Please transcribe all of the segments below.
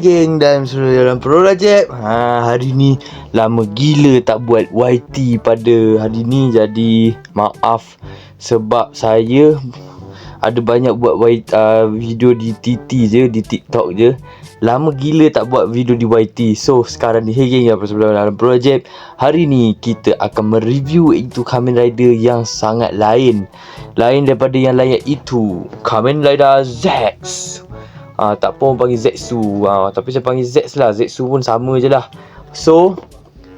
Geng dan semua dalam Pro Rajab. Ha, Hari ni lama gila tak buat YT pada hari ni. Jadi maaf sebab saya ada banyak buat YT, uh, video di TT je, di TikTok je. Lama gila tak buat video di YT So sekarang ni hey geng yang bersama dalam Pro Rajab? Hari ni kita akan mereview itu Kamen Rider yang sangat lain. Lain daripada yang lain itu Kamen Rider Zex uh, tak pun panggil Zetsu. Uh, tapi saya panggil Zex lah. Zetsu pun sama je lah. So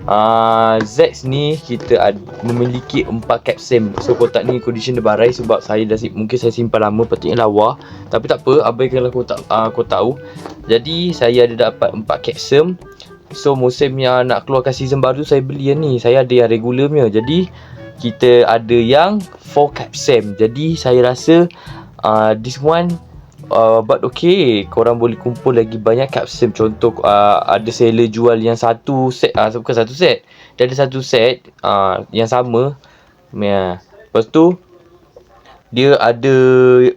uh, Zex ni kita ad, memiliki 4 capsem. So kotak ni condition dia barai sebab saya dah mungkin saya simpan lama patutnya lawa. Tapi tak apa abaikanlah kotak uh, kau tahu jadi saya ada dapat 4 capsem. So musim yang nak keluarkan season baru saya beli yang ni. Saya ada yang regular punya jadi kita ada yang 4 capsem. Jadi saya rasa uh, this one uh, but okay korang boleh kumpul lagi banyak capsule contoh uh, ada seller jual yang satu set uh, bukan satu set. Dia ada satu set uh, yang sama. Yeah. lepas tu dia ada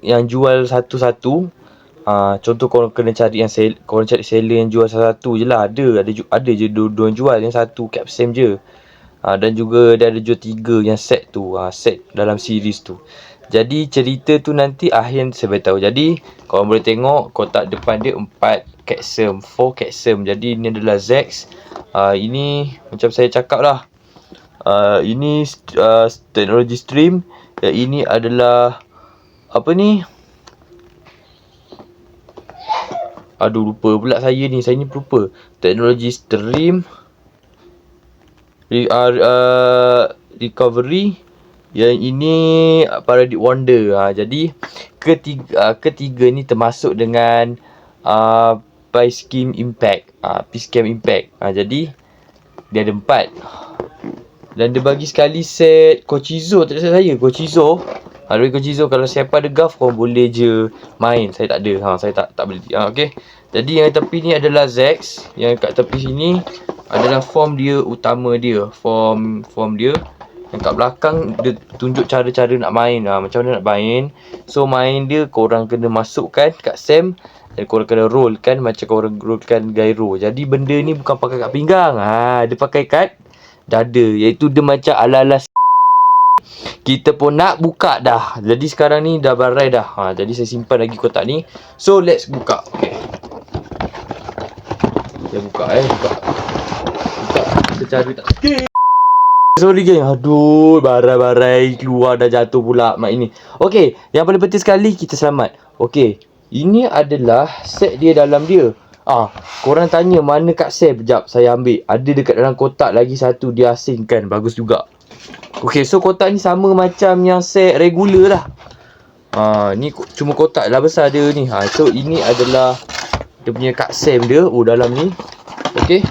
yang jual satu-satu. Uh, contoh korang kena cari yang sell, korang cari seller yang jual satu-satu je lah. Ada ada, ada je dua-dua jual yang satu capsule je. Uh, dan juga dia ada jual tiga yang set tu uh, set dalam series tu jadi cerita tu nanti akhir saya beritahu. Jadi korang boleh tengok kotak depan dia 4 capsum, 4 capsum. Jadi ini adalah Zex. Uh, ini macam saya cakap lah. Uh, ini uh, teknologi stream. Dan ini adalah apa ni? Aduh lupa pula saya ni. Saya ni lupa. Teknologi stream. Re, uh, uh, recovery yang ini uh, Paradigm Wonder. Ha, Jadi ketiga, uh, ketiga ni termasuk dengan uh, Pice Scheme Impact. Uh, Pice Scheme Impact. Ha, Jadi dia ada empat. Dan dia bagi sekali set Kochizo. Tak ada saya Kochizo. Ha, Dari Kochizo kalau siapa ada Gulf kau boleh je main. Saya tak ada. Ha, Saya tak tak boleh. Ha, okay. Jadi yang tepi ni adalah Zex. Yang kat tepi sini adalah form dia utama dia. Form form dia yang kat belakang dia tunjuk cara-cara nak main. Ha, Macam mana nak main. So main dia korang kena masukkan kat Sam Dan korang kena roll kan Macam korang rollkan gyro Jadi benda ni bukan pakai kat pinggang. Ha, Dia pakai kat dada. Iaitu dia macam ala-ala kita pun nak buka dah. Jadi sekarang ni dah barai dah. Ha, Jadi saya simpan lagi kotak ni. So let's buka. Okay. Kita buka eh. Buka. Buka. Secara tak okay. Sorry geng. Aduh, barai-barai keluar dah jatuh pula mak ini. Okey, yang paling penting sekali kita selamat. Okey, ini adalah set dia dalam dia. Ah, korang tanya mana kat set? Sekejap, saya ambil. Ada dekat dalam kotak lagi satu dia asingkan. Bagus juga. Okey, so kotak ni sama macam yang set regular lah. Ah, ni cuma kotak lah besar dia ni. Ha, so ini adalah dia punya kat Sam dia. Oh, dalam ni. Okey.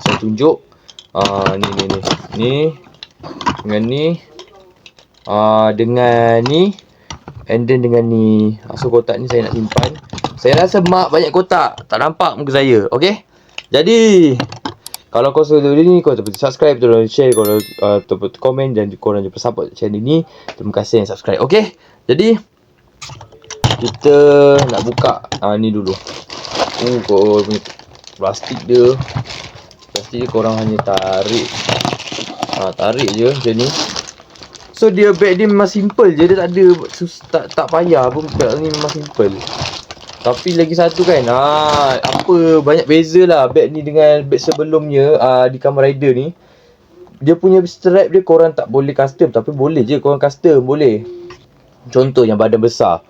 Saya tunjuk. Ah, ni ni ni. Ni dengan ni. Ah, dengan ni. And then dengan ni. Ah, so kotak ni saya nak simpan. Saya rasa mak banyak kotak. Tak nampak muka saya. Okay. Jadi. Kalau kau suka video ni, kau dapat subscribe, tolong share, kau uh, dapat komen dan kau jangan support channel ni. Terima kasih yang subscribe. Okay. Jadi. Kita nak buka ah, ni dulu. Oh, kau punya plastik dia. Pasti korang hanya tarik. Ha, Tarik je macam ni. So dia bag dia memang simple je. Dia tak ada sus, tak, tak payah pun. Bag ni memang simple. Tapi lagi satu kan ha, Apa banyak beza lah Bag ni dengan bag sebelumnya ha, Di Kamen Rider ni. Dia punya strap dia korang tak boleh custom Tapi boleh je korang custom boleh. Contoh yang badan besar.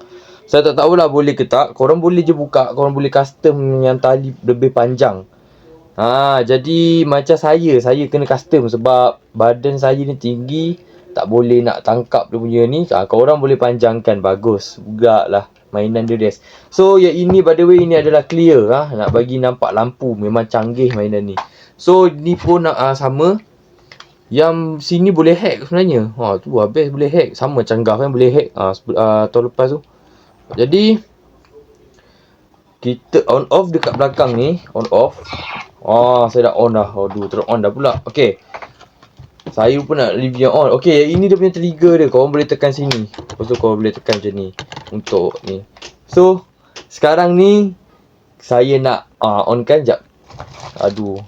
Saya tak tahulah boleh ke tak Korang boleh je buka Korang boleh custom yang tali lebih panjang Ha, jadi macam saya, saya kena custom sebab badan saya ni tinggi, tak boleh nak tangkap dia punya ni. Ha, kau orang boleh panjangkan, bagus juga lah mainan dia des. So yang ini by the way ini adalah clear ha, nak bagi nampak lampu memang canggih mainan ni. So ni pun uh, sama. Yang sini boleh hack sebenarnya. Ha tu habis boleh hack. Sama canggah kan boleh hack. Ha, uh, tahun lepas tu. Jadi kita on off dekat belakang ni, on off. Oh, saya dah on dah. Aduh, terus on dah pula. Okey. Saya pun nak review on. Okey, ini dia punya trigger dia. Kau boleh tekan sini. Lepas tu kau boleh tekan macam ni. Untuk ni. So, sekarang ni saya nak uh, on kan jap. Aduh.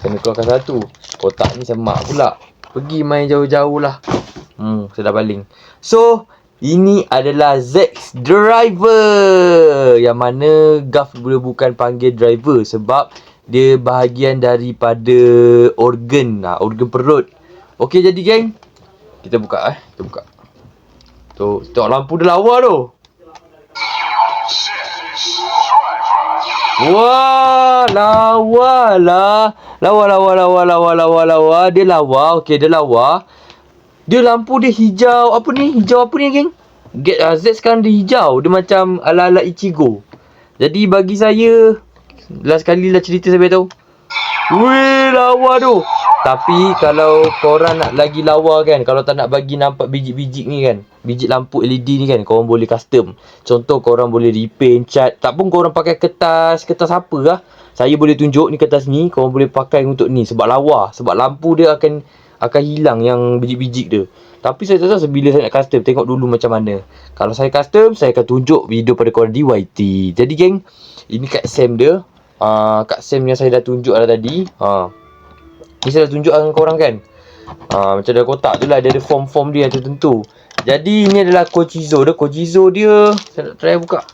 Kena keluarkan satu. Kotak ni semak pula. Pergi main jauh-jauh lah. Hmm, saya dah baling. So, ini adalah Zex Driver. Yang mana Gaf boleh bukan panggil driver sebab dia bahagian daripada organ. Nah, organ perut. Okey jadi geng. Kita buka eh. Kita buka. Tu, tengok lampu dia lawa tu. Wah, lawa lah. Lawa, lawa, lawa, lawa, lawa, lawa. Dia lawa. Okey, dia lawa. Dia lampu dia hijau. Apa ni? Hijau apa ni, geng? Get uh, Z sekarang dia hijau. Dia macam ala-ala Ichigo. Jadi bagi saya last kali lah cerita saya tahu. Weh, lawa tu. Tapi kalau korang nak lagi lawa kan, kalau tak nak bagi nampak biji-biji ni kan, biji lampu LED ni kan, korang boleh custom. Contoh korang boleh repaint, cat. Tak pun korang pakai kertas, kertas apa lah. Saya boleh tunjuk ni kertas ni, korang boleh pakai untuk ni. Sebab lawa. Sebab lampu dia akan akan hilang yang biji-biji dia. Tapi saya tak bila saya nak custom, tengok dulu macam mana. Kalau saya custom, saya akan tunjuk video pada korang di YT. Jadi geng, ini kat Sam dia. Uh, kat Sam yang saya dah tunjuk lah tadi. Ha. Ni saya dah tunjuk dengan korang kan. Uh, macam ada kotak tu lah, dia ada form-form dia yang tertentu. Jadi ini adalah Kochizo dia. Kochizo dia, saya nak try buka.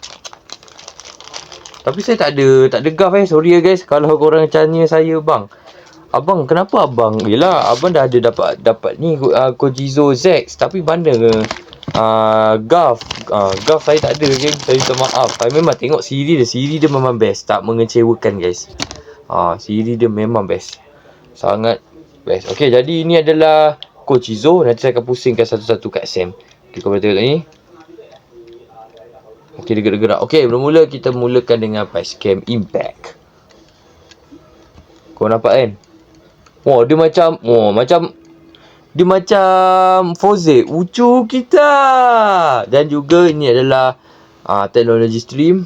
Tapi saya tak ada, tak ada gaf eh. Sorry ya guys. Kalau korang tanya saya bang. Abang kenapa abang? Yelah abang dah ada dapat dapat ni uh, Kojizo Z tapi mana ke uh, Gaf uh, Gaf saya tak ada geng. Saya minta maaf. Saya memang tengok Siri dia. Siri dia memang best. Tak mengecewakan guys. Ah uh, Siri dia memang best. Sangat best. Okey jadi ini adalah Kojizo. Nanti saya akan pusingkan satu-satu kat Sam. Okay, boleh tengok ni. Okey dia gerak-gerak. Okey bermula kita mulakan dengan Facecam Impact. Kau nampak kan? Wah, dia macam, wah, macam dia macam Foze, ucu kita. Dan juga ini adalah uh, teknologi stream.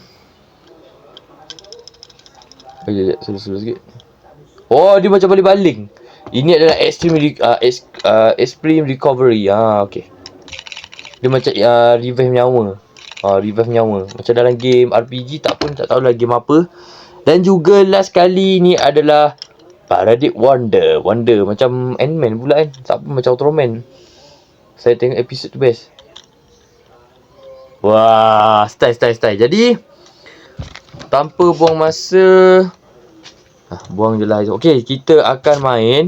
Okay, slow sikit. Oh, dia macam boleh baling. Ini adalah extreme uh, extreme recovery. Ah, okey. Dia macam uh, revive nyawa. Ah, uh, revive nyawa. Macam dalam game RPG tak pun tak tahu lagi game apa. Dan juga last kali ni adalah Paradigm Wonder Wonder Macam Ant-Man pula kan. Tak macam Ultraman Saya tengok episod tu best. Wah Style style style. Jadi Tanpa buang masa ah, Buang je lah. Okay kita akan main.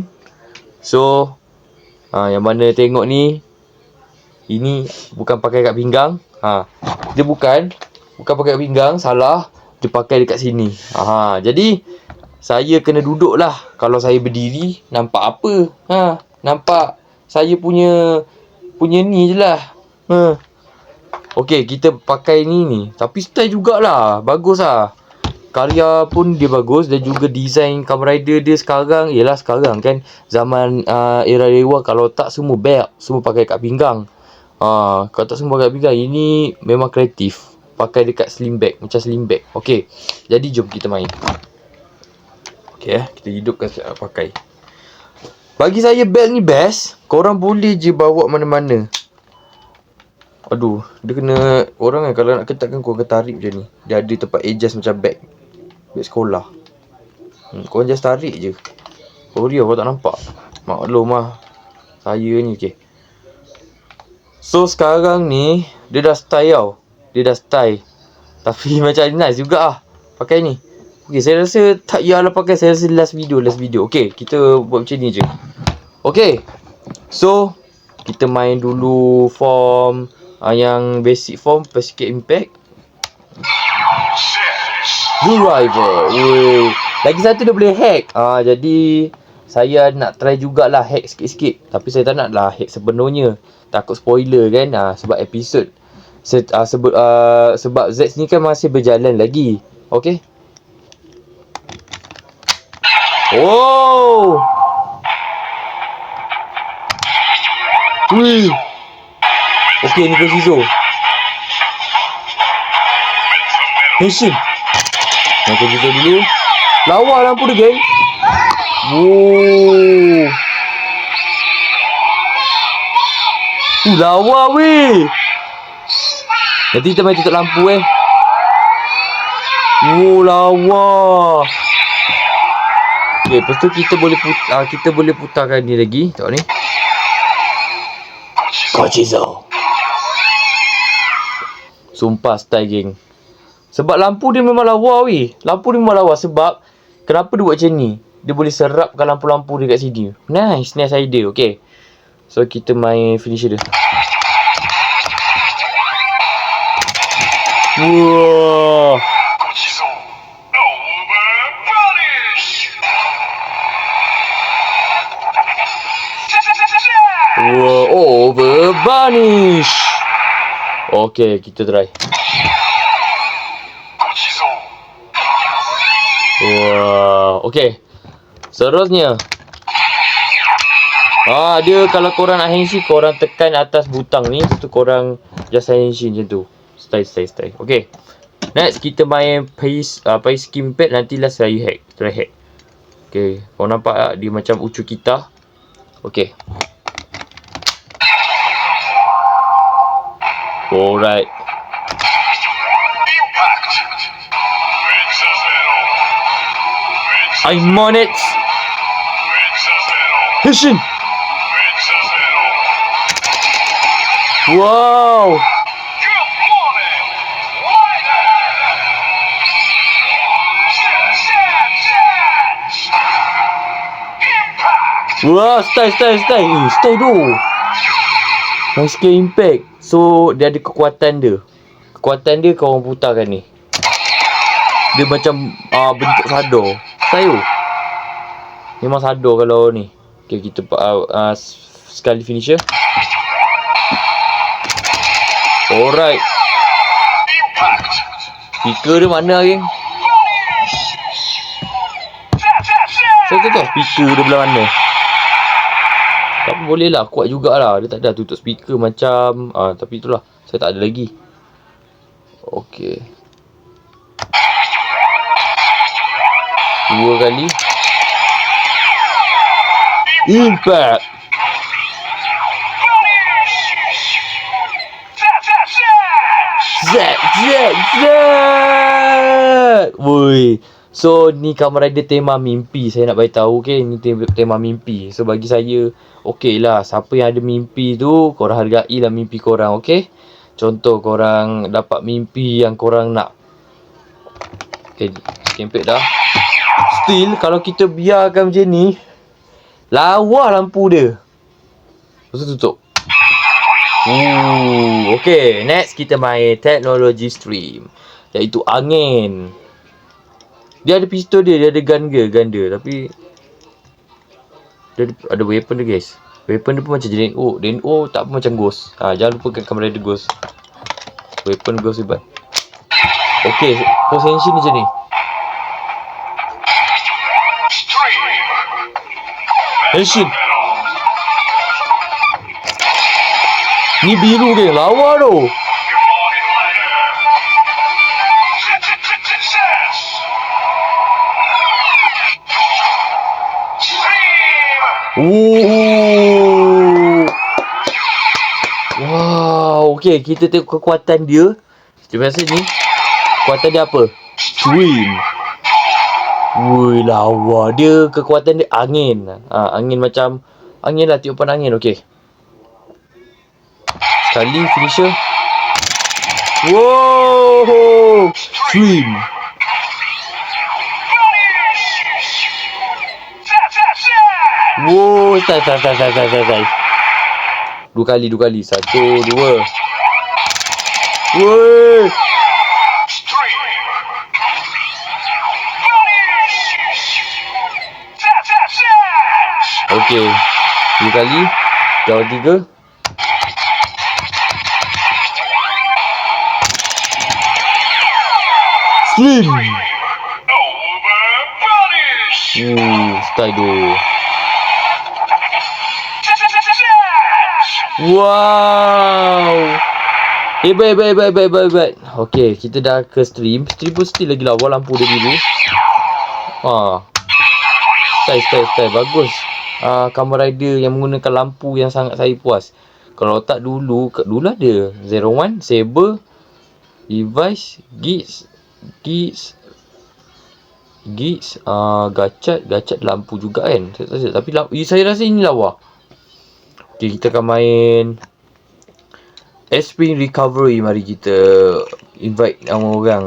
So ah, Yang mana tengok ni Ini Bukan pakai kat pinggang. Ha, Dia bukan Bukan pakai kat pinggang Salah. Dia pakai dekat sini. Ha, Jadi saya kena duduk lah. Kalau saya berdiri, nampak apa? Ha, nampak saya punya punya ni je lah. Ha. Okey, kita pakai ni ni. Tapi style jugalah. Bagus lah. Karya pun dia bagus dan juga design Kamen Rider dia sekarang ialah sekarang kan zaman uh, era dewa kalau tak semua belt semua pakai kat pinggang. uh, kalau tak semua pakai kat pinggang ini memang kreatif. Pakai dekat slim bag macam slim bag. Okey. Jadi jom kita main. Okay eh, kita hidupkan siap pakai. Bagi saya belt ni best. Korang boleh je bawa mana-mana. Aduh, dia kena orang kan kalau nak ketatkan kau kena tarik macam ni. Dia ada tempat adjust macam bag. Bag sekolah. Hmm, kau just tarik je. Oh dia kau tak nampak. Maklum lah. Saya ni okey. So sekarang ni dia dah style tau. Dia dah style. Tapi macam nice juga ah. Pakai ni. Okay, saya rasa tak payahlah pakai. Saya rasa last video, last video. Okay, kita buat macam ni je. Okay. So, kita main dulu form uh, yang basic form, basic impact. Rival. Wey. Lagi satu dia boleh hack. Ah, uh, jadi, saya nak try jugalah hack sikit-sikit. Tapi saya tak nak lah hack sepenuhnya. Takut spoiler kan. Uh, sebab episod. Se uh, sebut, uh, sebab Z ni kan masih berjalan lagi. Okay. Oh. Wih. Okey ni ke Shizu. Henshin. Nak tu dulu. Lawa lampu dia, geng. Oh. Uh, lawa weh. Nanti kita main tutup lampu eh. Oh lawa. Okay, lepas tu kita boleh putar, kita boleh putarkan ni lagi. Tengok ni. Kochizo. Sumpah style geng. Sebab lampu dia memang lawa weh. Lampu dia memang lawa sebab kenapa dia buat macam ni? Dia boleh serapkan lampu-lampu dia kat sini. Nice, nice idea. Okay. So kita main finisher dia. Wah. Wah, vanish. Okay, kita try. Wah, okay. Seterusnya. Ah, dia kalau korang nak henshin, korang tekan atas butang ni. Tu korang just henshin macam tu. Style, style, style. Okay. Next, kita main pace, uh, pace skim pad. Nantilah saya hack. Try hack. Okay. Kau nampak tak? Dia macam ucu kita. Okay. Alright. I'm on it. Henshin. Wow. Wah, style, style, style. Eh, style tu. Nice skill impact. So, dia ada kekuatan dia. Kekuatan dia kau orang putarkan ni. Dia macam uh, bentuk sadar. Tu. Memang sadar kalau ni. Okay, kita uh, uh, sekali finisher. Alright. Speaker dia mana lagi? Saya tak tahu speaker dia belah mana. Tapi boleh lah kuat jugalah Dia tak ada tutup speaker macam ah, Tapi itulah. Saya tak ada lagi. Okay Dua kali. Impact So ni Kamen Rider tema mimpi Saya nak beritahu okay? Ni tema mimpi. So bagi saya Okay lah Siapa yang ada mimpi tu Korang hargai lah mimpi korang okay? Contoh korang dapat mimpi yang korang nak. Okay Kempek dah. Still kalau kita biarkan macam ni Lawa lampu dia. Lepas tu tutup. Ooh, okay next kita main teknologi stream Iaitu angin dia ada pistol dia, dia ada gun ke, gun dia. Tapi dia ada, ada weapon dia guys. Weapon dia pun macam jenis oh, dan oh tak apa macam ghost. Ha, jangan lupakan kamera dia ghost. Weapon ghost hebat. Okay, position macam ni. Henshin. Ni biru ke? Lawa tu. Ooh. Wow, okay, kita tengok kekuatan dia. Macam biasa ni. Kekuatan dia apa? Swim. Wui, lawa. Dia kekuatan dia angin. Ha, angin macam angin lah tiupan angin. Okay. Sekali finisher. Wow. Swim. Wow, style, style, style, style, style, style. Dua kali, dua kali. Satu, dua. Woi. Okey. Dua kali. Jauh tiga. Slim. Hmm, style tu. Wow. Hebat, hebat, hebat, hebat, hebat, hebat. Okay, kita dah ke stream. Stream pun still lagi lawa lampu dia dulu. Ha. Style, style, style. Bagus. Ah, Kamen Rider yang menggunakan lampu yang sangat saya puas. Kalau tak dulu, dulu ada. Zero One, Saber, Device, Geeks, Geeks, Geeks, uh, gacet, gacet lampu juga kan. Saya Tapi lampu, saya rasa ini lawa. Okay, kita akan main Spring Recovery. Mari kita invite nama orang.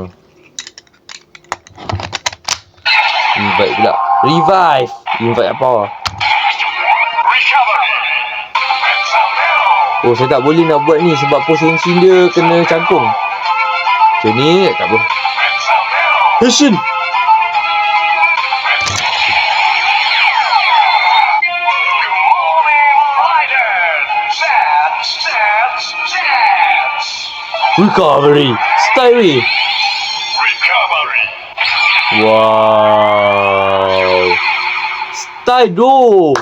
Invite pula. Revive. Invite apa? Oh, saya tak boleh nak buat ni sebab posisi dia kena cangkung. Macam ni, tak apa. Heshin! Recovery. Stay. Recovery. Wow. Stay do.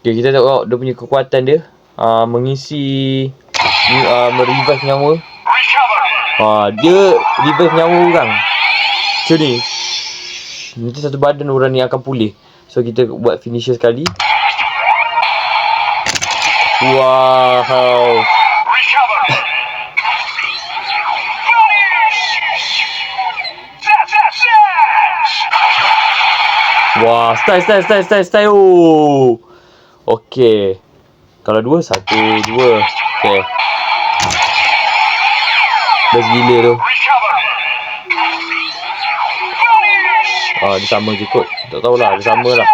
Okay, kita tengok dia punya kekuatan dia. Uh, mengisi uh, merevive nyawa. Uh, dia revive nyawa orang. Macam ni. Nanti satu badan orang ni akan pulih. So kita buat finisher sekali. Wow. Wah, style, style, style, style, style. Oh. Okey. Kalau dua, satu, dua. Okey. Best gila tu. Ah, dia sama je kot. Tak tahulah, dia sama lah.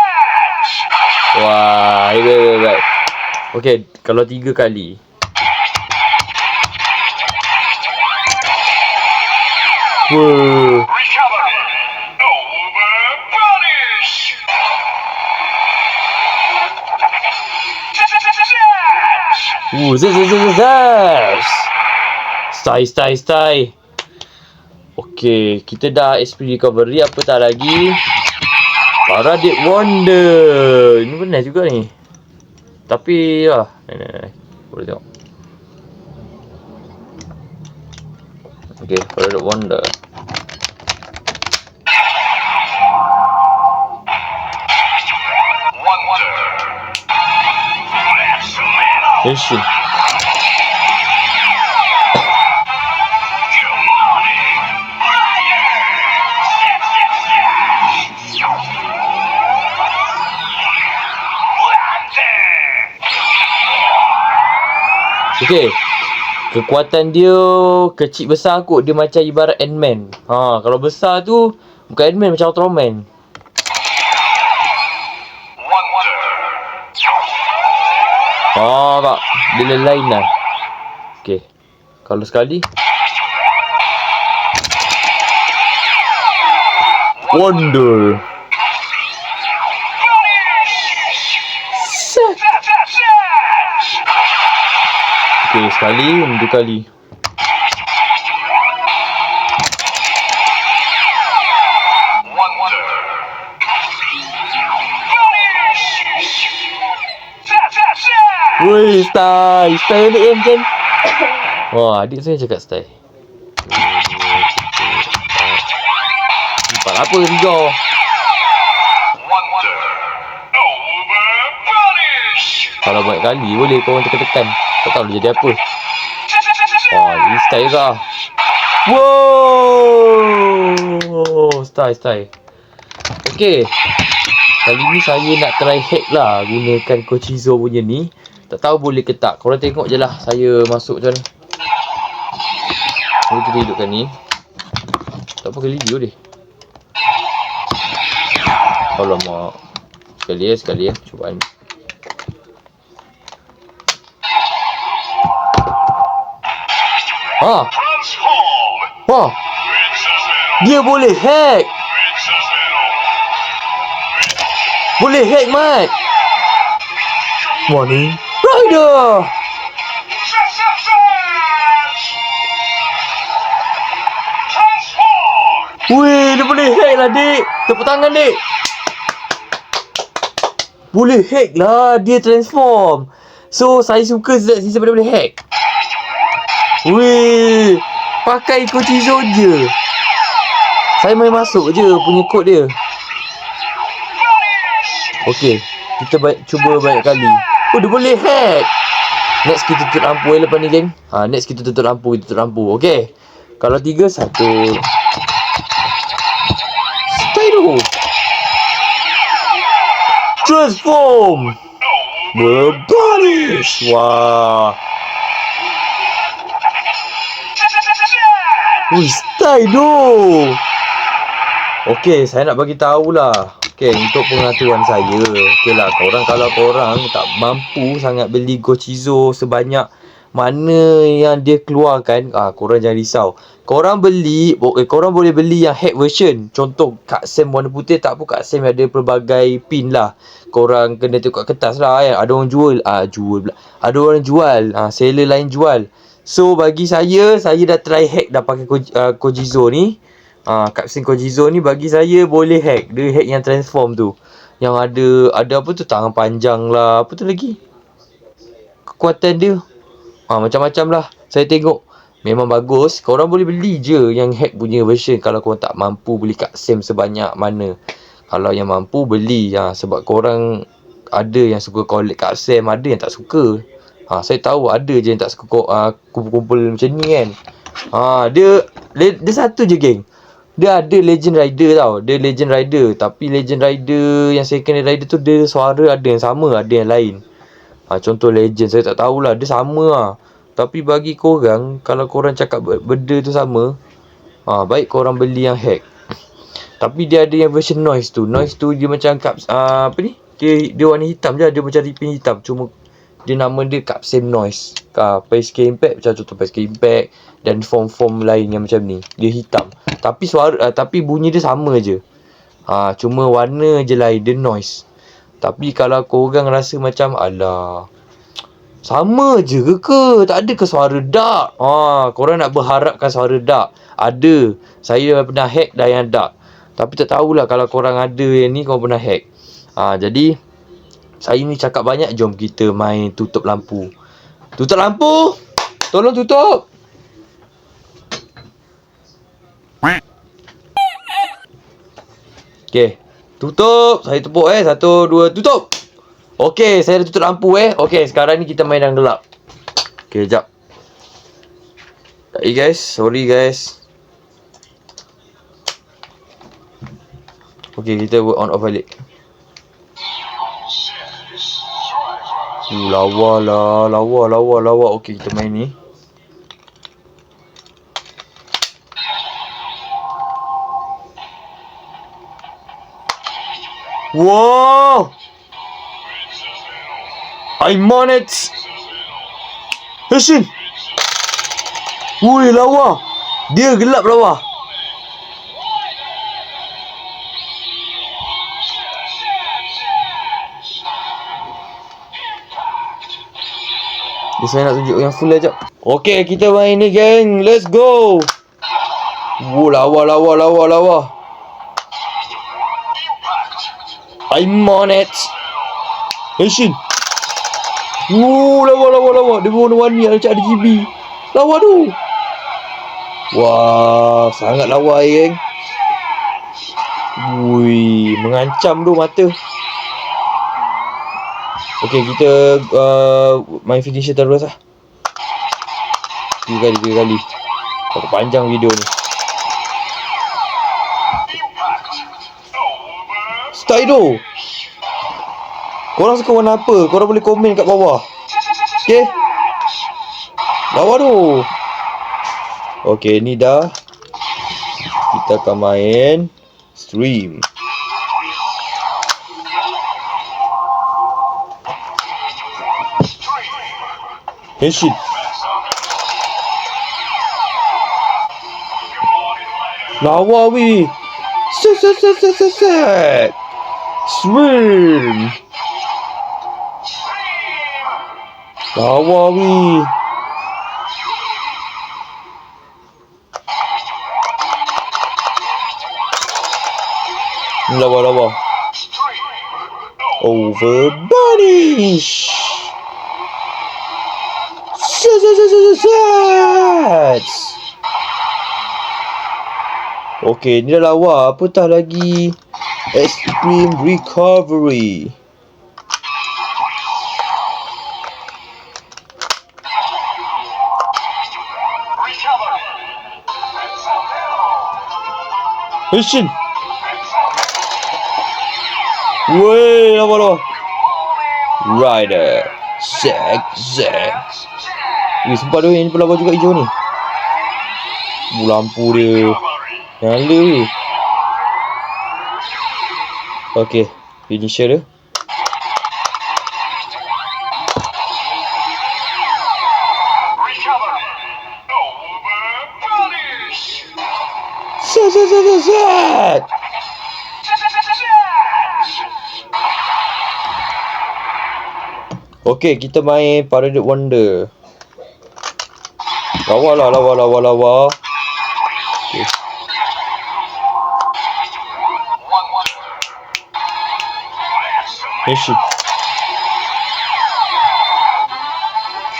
Wah, hebat, hebat, hebat. Okey, kalau tiga kali. Wah. Uh, zaz, zaz, zaz. Stay, stay, stay. Okey, kita dah SP recovery. Apa tak lagi? Paradigm Wonder. Ini benar juga ni. Tapi, ni. Boleh tengok. Okey, Paradigm Wonder. Wonder. Henshin. Okey. Kekuatan dia kecil besar kot. Dia macam ibarat Ant-Man. Ha, kalau besar tu bukan Ant-Man macam Ultraman. Ha, tak. Dia lain-lain lah. Okey. Kalau sekali. Wonder. Okey, sekali, dua kali. Style. Style ni macam. Wah, adik saya cakap style. Empat apa tiga? Kalau banyak kali boleh kau orang tekan-tekan. Tak tahu jadi apa. Wah, ini style juga. Wow, style style. Okey. Kali ni saya nak try hack lah gunakan Kochizo punya ni. Tak tahu boleh ke tak. Korang tengok je lah saya masuk macam mana. Kita hidupkan ni. Tak apa kali video dia. Alamak. Sekali ya, sekali ya. Cubaan. Ha, wah. Dia boleh hack. Boleh hack, Mat. Morning. Rider. Weh, dia boleh hack lah, dik. Tepuk tangan, dik. Boleh hack lah. Dia transform. So, saya suka sisa pada boleh hack. Weh, pakai Kochizo je. Saya main masuk je punya kod dia. Okey, kita baik, cuba banyak kali. Oh, dia boleh hack. Next kita tutup lampu eh lepas ni, geng. Ha, next kita tutup lampu, kita tutup lampu. Okey. Kalau tiga, satu. tu? Transform! Berbanish! Wah! Ui, style tu! Okey, saya nak bagi tahulah. Okey, untuk pengetahuan saya. Okey lah, korang kalau korang tak mampu sangat beli Gochizo sebanyak mana yang dia keluarkan, ah korang jangan risau. Korang beli, okay, korang boleh beli yang hack version. Contoh kat Sam warna putih tak apa kat Sam ada pelbagai pin lah. Korang kena kat kertas lah kan. Ada orang jual, ah jual pula. Ada orang jual, ah seller lain jual. So bagi saya, saya dah try hack dah pakai Ko, uh, Kojizo ni. Ah, Capsin Kojizo ni bagi saya boleh hack. Dia hack yang transform tu. Yang ada ada apa tu tangan panjang lah. Apa tu lagi? Kekuatan dia. Ah, macam-macam lah. Saya tengok. Memang bagus. Korang boleh beli je yang hack punya version. Kalau korang tak mampu beli kat Sam sebanyak mana. Kalau yang mampu beli. Ha, sebab korang ada yang suka collect kat Sam. Ada yang tak suka. Ha, saya tahu ada je yang tak suka uh, kumpul-kumpul macam ni kan. Ha, dia, dia, dia satu je geng. Dia ada Legend Rider tau. Dia Legend Rider. Tapi Legend Rider yang second rider tu dia suara ada yang sama. Ada yang lain. Ha, contoh Legend saya tak tahulah. Dia sama lah. Tapi bagi korang, kalau korang cakap benda tu sama, ha, baik korang beli yang hack. Tapi dia ada yang version noise tu. Noise tu dia macam caps, uh, apa ni? Dia, dia warna hitam je. Dia macam ripin hitam. Cuma dia nama dia Capsam Noise. Uh, PSK Impact macam contoh PSK Impact dan form-form lain yang macam ni. Dia hitam. Tapi suara uh, tapi bunyi dia sama je. Ha, cuma warna je lain dia noise. Tapi kalau korang rasa macam alah sama je ke? Tak ada ke suara dark? Ha, korang nak berharapkan suara dark? Ada. Saya pernah hack dah yang dark. Tapi tak tahulah kalau korang ada yang ni korang pernah hack. Ha, jadi saya ni cakap banyak jom kita main tutup lampu. Tutup lampu. Tolong tutup. Okey. Tutup. Saya tepuk eh. Satu, dua, tutup. Okey, saya dah tutup lampu eh. Okey, sekarang ni kita main dalam gelap. Okey, jap. Hey guys, sorry guys. Okey, kita work on off balik. Uh, lawa lah, lawa, lawa, lawa. Okey, kita main ni. Wow! I'm on it! Heshin! Wui, lawa! Dia gelap lawa! Dia saya nak tunjuk yang full jap. Okay, kita main ni geng. Let's go! Wuh, lawa, lawa, lawa, lawa. I'm on it! Heshin! Wuh, lawa, lawa, lawa. Dia warna-warni macam ada GB. Lawa tu. Wah, sangat lawa eh, geng. Wui, mengancam tu mata. Okey, kita uh, main finisher terus lah. Tiga kali, tiga kali. Berapa panjang video ni. Tu. Korang suka warna apa? Korang boleh komen kat bawah. Okay? Bawah tu. Okay, ni dah. Kita akan main stream. Henshin. Lawa weh. Set, set, set, set, set, set. Swim. Lawa weh. Lawa, lawa. Over banish. Set, set, set, set, set, set. Okay, ni dah lawa. Apatah lagi? Extreme Recovery. Recover. Henshin. Weh, apa tu? Rider. Zack, Zack. Weh, sempat tu yang pelabur juga hijau ni. Lampu dia. Nyala weh. Okay, finisher dia. Okay, kita main Parade Wonder. Lawa lah, lawa, lawa, lawa.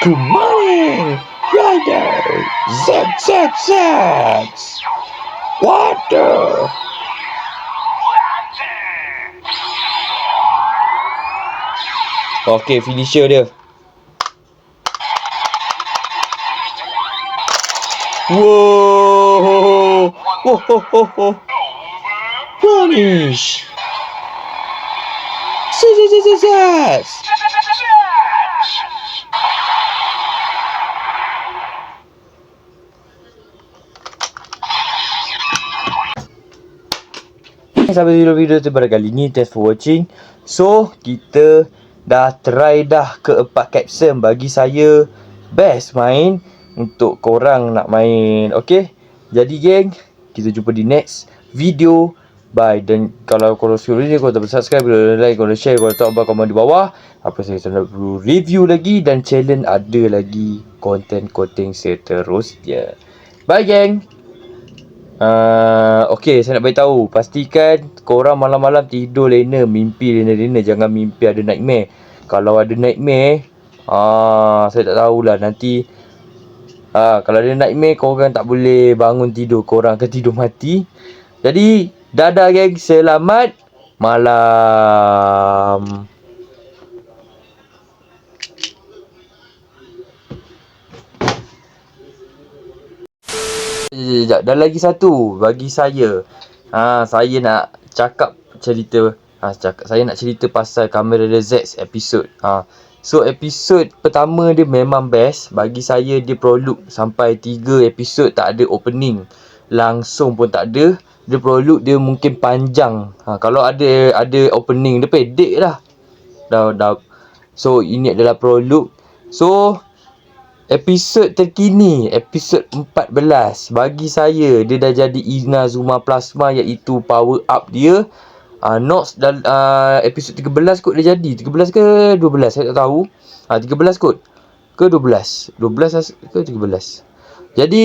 Good morning. Zack, Zack, Zack. Water. Okay, finisher dia. Whoa! Whoa, ho, ho, ho. Punish. Zack. Sampai video-video tu pada kali ni Thanks for watching. So kita dah try dah keempat caption Bagi saya best main Untuk korang nak main Okay? Jadi geng Kita jumpa di next video Bye Dan kalau korang suka video ni Korang boleh subscribe. Korang like Korang share Korang tak apa komen di bawah. Apa saya nak perlu review lagi Dan challenge ada lagi Konten-konten seterusnya. Bye geng. Uh, okay, saya nak beritahu. Pastikan korang malam-malam tidur lena Mimpi lena-lena. Jangan mimpi ada nightmare. Kalau ada nightmare ah, Saya tak tahulah. Nanti ah, Kalau ada nightmare Korang tak boleh bangun tidur. Korang akan tidur mati. Jadi Dadah geng Selamat Malam Sekejap, dan lagi satu bagi saya. Ha, saya nak cakap cerita ha, cakap, saya nak cerita pasal Kamera The Z episode. Ha. So episod pertama dia memang best bagi saya dia prolog sampai 3 episod tak ada opening. Langsung pun tak ada. Dia prolog dia mungkin panjang. Ha, kalau ada ada opening dia pendek lah. Dah dah. So ini adalah prolog. So Episod terkini, episod 14 Bagi saya, dia dah jadi Inazuma Plasma iaitu power up dia. Uh, Nox dan uh, episod 13 kot dia jadi. 13 ke 12, saya tak tahu. Uh, 13 kot. Ke 12 12 ke 13 Jadi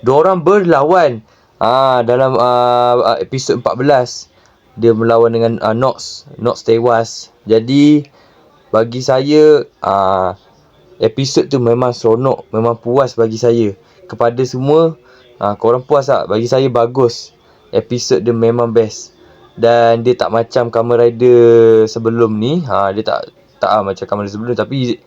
Diorang berlawan uh, Dalam uh, episod 14 Dia melawan dengan uh, Nox Nox tewas Jadi Bagi saya uh, episod tu memang seronok, memang puas bagi saya. Kepada semua, ha, korang puas tak? Bagi saya bagus. Episod dia memang best. Dan dia tak macam Kamen Rider sebelum ni. Ha, dia tak tak ah, macam Kamen Rider sebelum tapi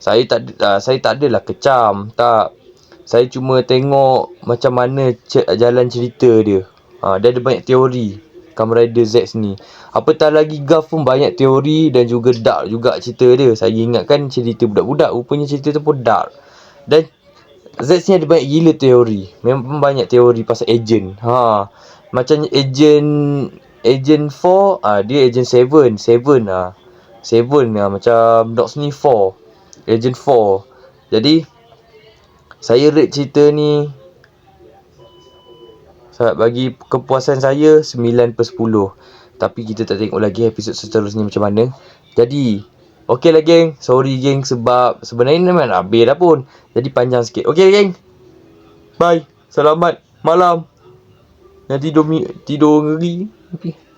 saya tak uh, saya tak adalah kecam, tak. Saya cuma tengok macam mana jalan cerita dia. Ha, dia ada banyak teori. Kamen Rider Z ni. Apatah lagi Gulf pun banyak teori dan juga dark juga cerita dia. Saya ingatkan cerita budak-budak. Rupanya cerita tu pun dark. Dan Z ni ada banyak gila teori. Memang banyak teori pasal agent. Ha. Macam agent agent 4, ah dia agent 7. 7 ah. 7 ah macam Docs ni 4. Agent 4. Jadi saya rate cerita ni bagi kepuasan saya 9 per 10 Tapi kita tak tengok lagi episod seterusnya macam mana. Jadi Okay lah geng. Sorry geng sebab Sebenarnya memang nak habis dah pun. Jadi panjang sikit. Okay geng. Bye. Selamat malam. Nanti tidur, tidur ngeri. Okay